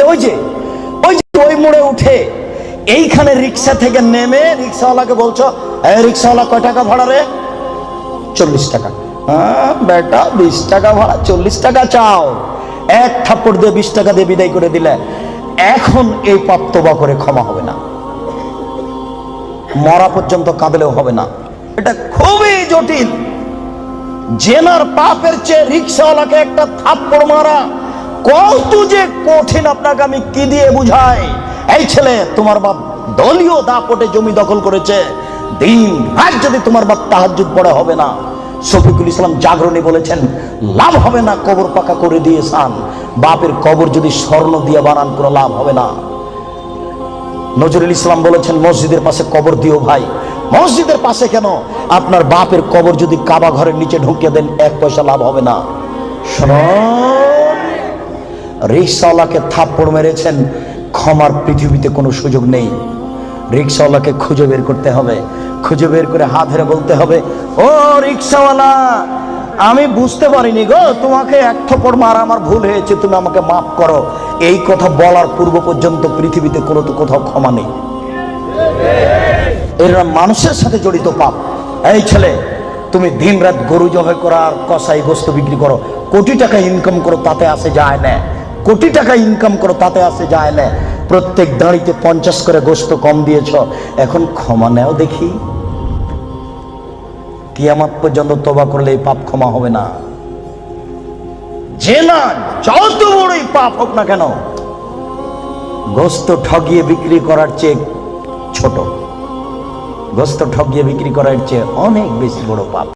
যে ওই যে ওই যে ওই মোড়ে উঠে এইখানে রিক্সা থেকে নেমে রিক্সাওয়ালাকে বলছো রিক্সাওয়ালা কয় টাকা ভাড়া রে? চল্লিশ টাকা। হ্যাঁ বেটা, বিশ টাকা ভাড়া, চল্লিশ টাকা চাও। এক থাপ্পড় দিয়ে বিশ টাকা দিয়ে বিদায় করে দিলে এখন এই পাপ করে ক্ষমা হবে না। মরা পর্যন্ত কাঁদলেও হবে না। এটা খুবই জটিল। জেনার পাপের চেয়ে রিক্সাওয়ালাকে একটা থাপ্পড় মারা কত যে কঠিন আপনাকে আমি কি দিয়ে বুঝাই? এই ছেলে, তোমার বাপ দলীয় দাপটে জমি দখল করেছে। দিন রাত যদি তোমার বাপ তাহাজুদ পড়ে হবে না, শফিকুল ইসলাম জাগরণী বলেছেন, লাভ হবে না, কবর পাকা করে দিয়ে সান। বাপের কবর যদি স্বর্ণ দিয়ে বানান, কোনো লাভ হবে না। নজরুল ইসলাম বলেছেন, মসজিদের পাশে কবর দিও ভাই। মসজিদের পাশে কেন? আপনার বাপের কবর যদি কাবা ঘরের নিচে ঢুকিয়ে দেন, এক পয়সা লাভ হবে না। শুনুন রিক্সাওয়ালাকে থাপ্পড় মেরেছেন, ক্ষমার পৃথিবীতে কোনো সুযোগ নেই। রিক্সাওয়ালাকে খুঁজে বের করতে হবে, খুঁজে বের করে হাত ধরে বলতে হবে, ও রিক্সাওয়ালা আমি বুঝতে পারিনি গো, তোমাকে এক থপ্পড় মারা আমার ভুল হয়েছে, তুমি আমাকে মাফ করো। এই কথা বলার পূর্ব পর্যন্ত পৃথিবীতে কোনো তো কোথাও ক্ষমা নেই। এরা মানুষের সাথে জড়িত পাপ। এই ছেলে, তুমি দিন রাত গরু জবাই করার কষাই গোস্ত বিক্রি করো, কোটি টাকা ইনকাম করো, তাতে আসে যায় না। কোটি টাকা ইনকাম করো, তাতে আসে যায় না প্রত্যেক দাঁড়িতে পঞ্চাশ করে গোস্ত কম দিয়েছ, এখন ক্ষমা নেও দেখি। কিয়ামাত পর্যন্ত তোবা করলে এই পাপ ক্ষমা হবে না। যে না, যত বড়ই পাপ হোক না কেন, গোস্ত ঠগিয়ে বিক্রি করার চেয়ে ছোট। গোস্ত ঠগিয়ে বিক্রি করার চেয়ে অনেক বেশি বড় পাপ।